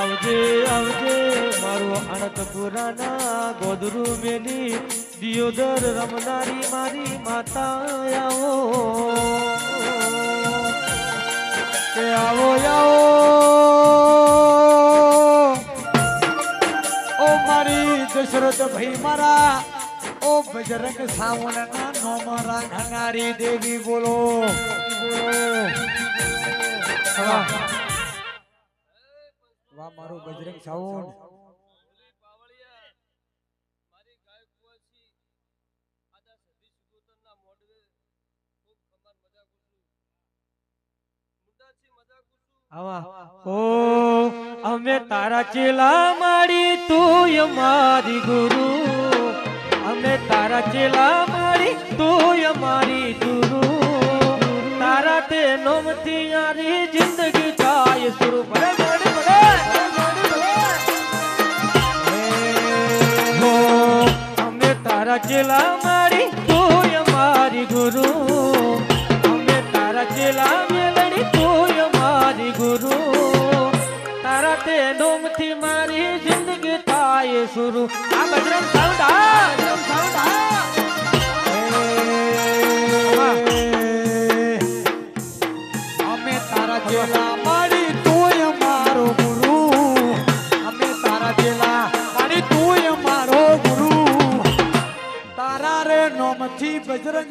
આવજે આવજે, મારો અણકપુરાના ગોદરુ મેલી, દિયોદર રમનારી મારી માતા આવો. કે આવો આવો. ઓ મારી દશરથ ભાઈ મારા, ઓ બજરંગ સાવણના નોમાં રાખનારી દેવી બોલો. બોલો વાહ મારું બજરંગ સાઉન્ડ ઓ અમે તારા ચેલા મારી તું મારી ગુરુ. અમે તારા ચેલા મારી તું મારી ગુરુ. તારા તે નોમથી યારી જિંદગી જાય સુરુ અમારી ગુરુ. અમે તારા ચેલા મેલડી તું અમારી ગુરુ. તારા તે નોમથી મારી જિંદગી થાય શરૂ આ બજરંગ સાઉન્ડ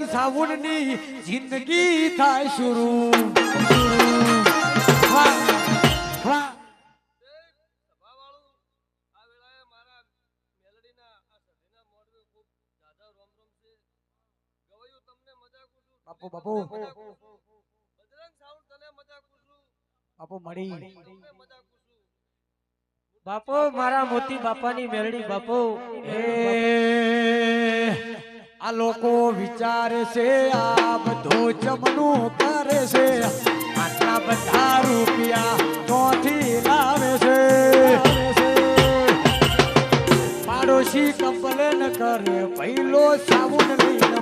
છે ગવૈયું જિંદગી થાય શરૂ. બાપુ બાપુ. બાપુ, મળી. બાપુ, મારા મોતી બાપાની મેળડી, બાપુ. એ. આ લોકો વિચારે છે, આ બધું જમનું કરે છે. આટલા બધા રૂપિયા ક્યાંથી લાવે છે. પાડોશી કમ્પ્લેન કરે પહેલો સાબુન લઈને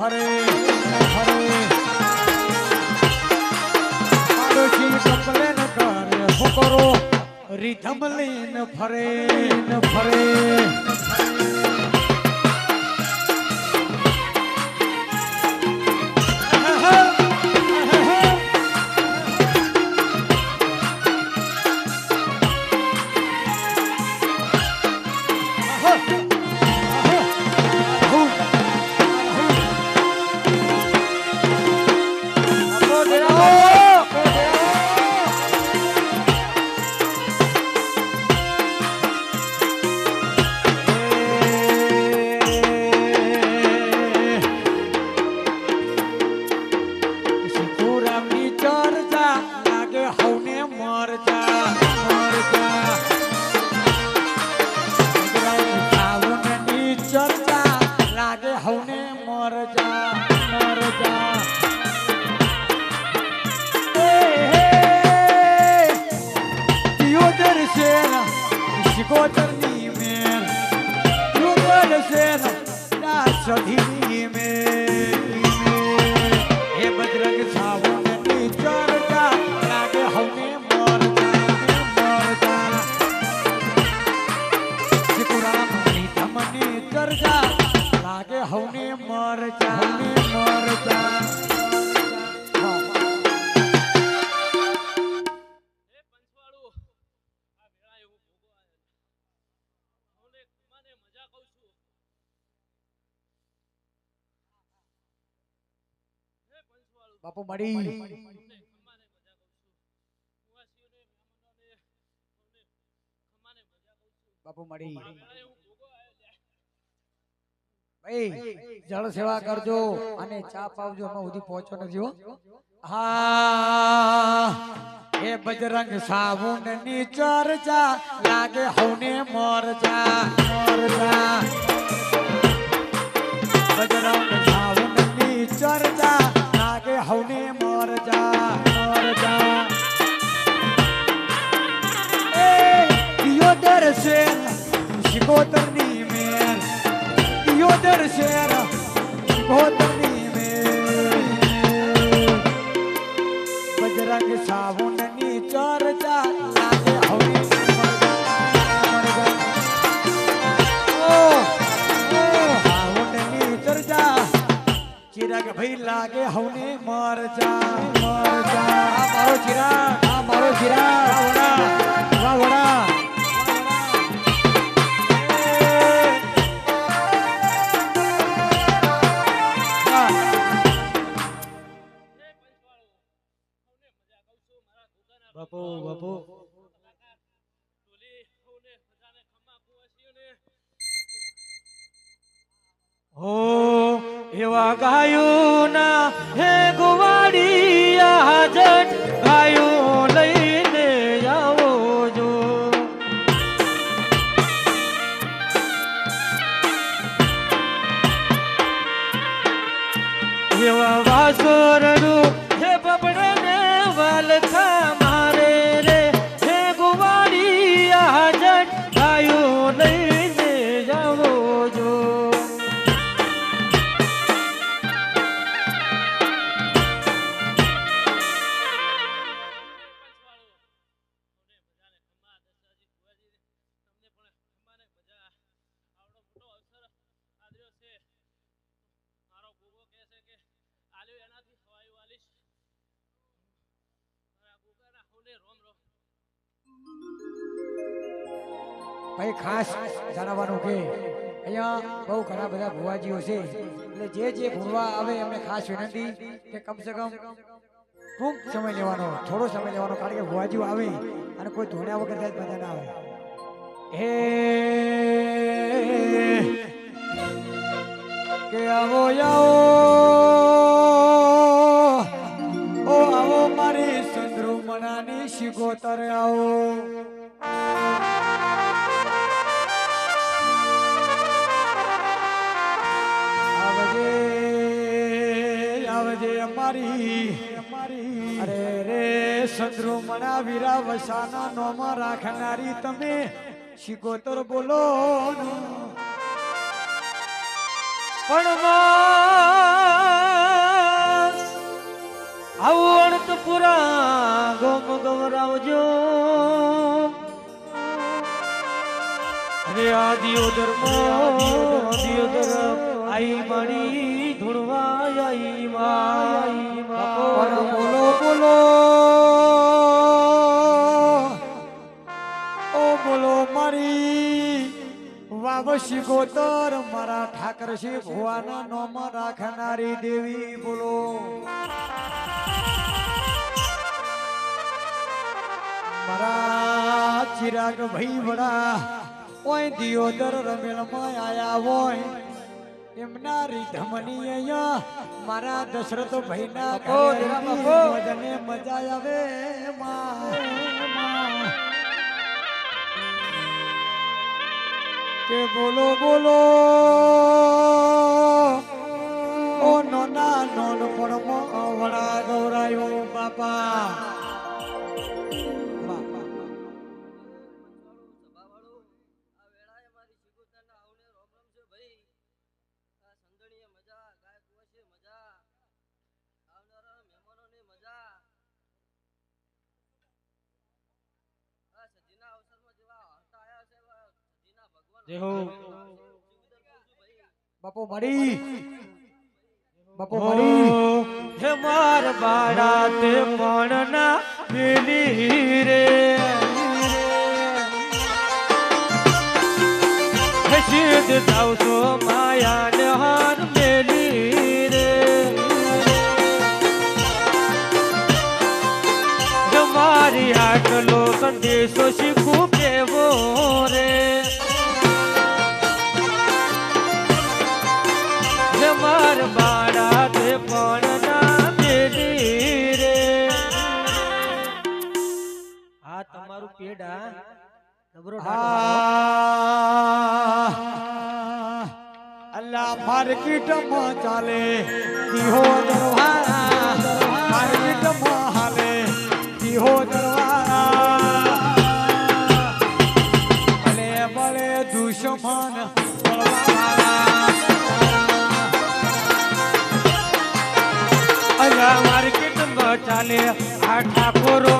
કરે છોકરો રીધમ લઈને ફરે ફરે. કહું મળી બાપુ મળી. ભાઈ જળ સેવા કરજો અને ચા પાવજો અમે સુધી પહોંચો નથી હો. હા. એ બજરંગ સાબુનની ચર્ચા લાગે હવને મોરજા મરજા શિકોતરની મેર દિયોદર શેર શિકોતરની મેર બજરંગ સાવનની ચર્ચા લાગે. હવે ચિરાગ ભાઈ લાગે હવને મરજા મરજા મારો ચિરાગ. બાપુ બાપુ. હો એવા ગાયો ના હે ગુવાડિયા જટ ગાયું ભાઈ, ખાસ જણાવવાનું કે અહીંયા બહુ ઘણા બધા ભુવાજીઓ છે. એટલે જે જે ભૂવા આવે એમને ખાસ વિનંતી કે કમસે કમ ટૂંક સમય લેવાનો, થોડો સમય લેવાનો, કારણ કે ભુવાજીઓ આવે અને કોઈ ધોણ્યા વગર જ મજા ના આવે. હે કે આવો આવો મનાની શિકોતર આવો અમારી. અરે રે સંદ્રુમણા વીરા વસાના નોમાં રાખનારી તમે શિકોતર બોલો પણ આવું અણતપુરા ગમ ગવરાવજો અરે આ દિયોદર દિયોદર આઈ મારી ધૂણવા આઈ માઈ બોલો બોલો ઓ બોલો મારી વાવ શિકોતર મારા ઠાકરશી ભુવાના નોમ રાખનારી દેવી બોલો. મારા ચિરાગ ભાઈ વડા ઓય દિયોદર રમેલમાં આયા હોય. એમના રીધમની અહીંયા મારા દશરથ ભાઈના દેવા મજા આવે. કે બોલો બોલો. ઓ નોના નોન પણ વડા ગૌરાયો બાપા. સજીના ભગવાન જય હો. શિવદર કહું છું ભાઈ બાપો મળી બાપો મળી હે માર બાડા તે પણ ના પેલી રે. હે સિદ્ધ થાવ છો માયા ને હાર મેલી રે. હે મારી આટલો સંદેશો શીખું અલ્લા માર્કેટમાં ચાલે. દીહો દરવાળા માર્કેટમાં હાલે. દીહો દરવાળા ભલે ભલે દુશ્મન અલ્લા માર્કેટમાં ચાલે. આ ઠાકોરો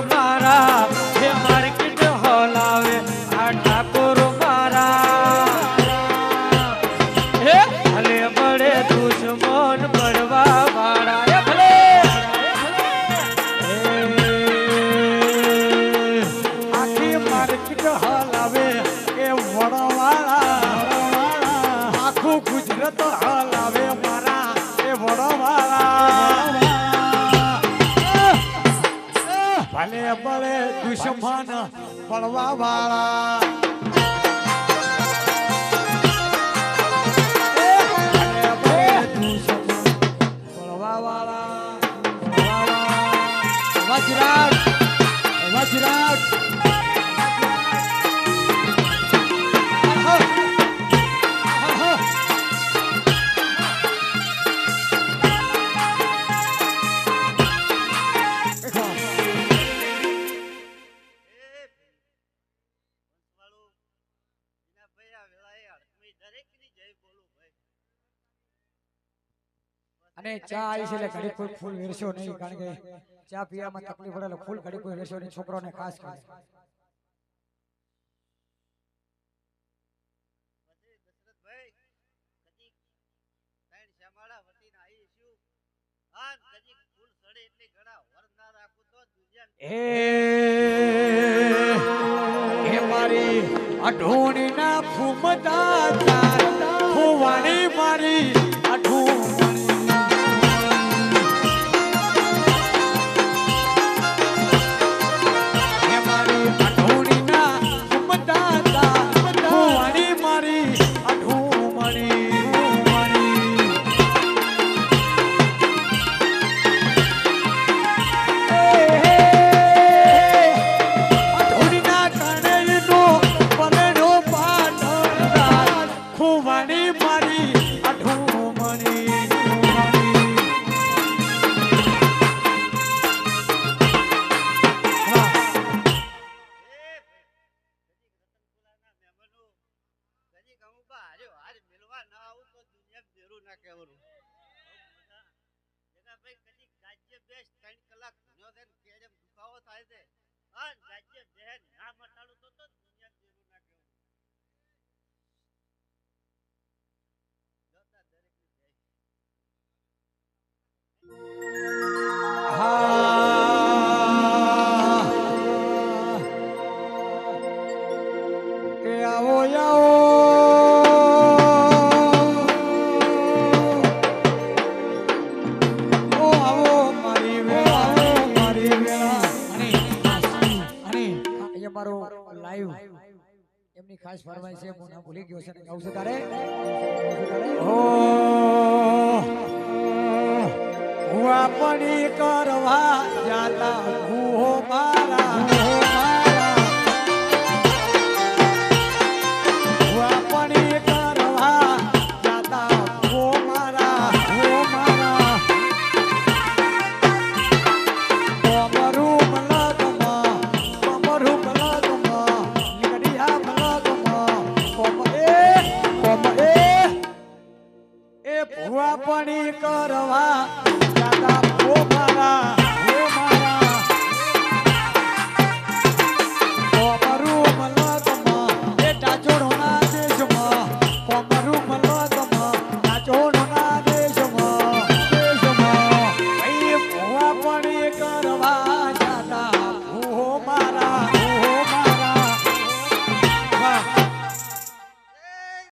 ભલે ભલે દુશ્મન પડવા વાળા. ભલે ભલે અને ચા આવી છે એટલે ઘડી કોઈ ફૂલ વેરશો નહીં કારણ કે ચા પીવામાં તકલીફ પડે એટલે ફૂલ ઘડી કોઈ વેરશો નહીં છોકરોને ખાસ ખાસ. હે મારી અઢોણી ના ફૂમતા ફૂવાણી મારી હાર્યો હાર ના આવું તો દુનિયા બેરું ના કહેવાનું. જગા ભાઈ કદી ત્રણ કલાક છે કેડેમ દુખાવો થાય છે. હા, ગાજ્ય બે ના મટાડું તો ભૂલી ગયો છે ગાઉં છું તારે? ઓ વાપણી કરવા જાતા કરવા. દાદા પોખરા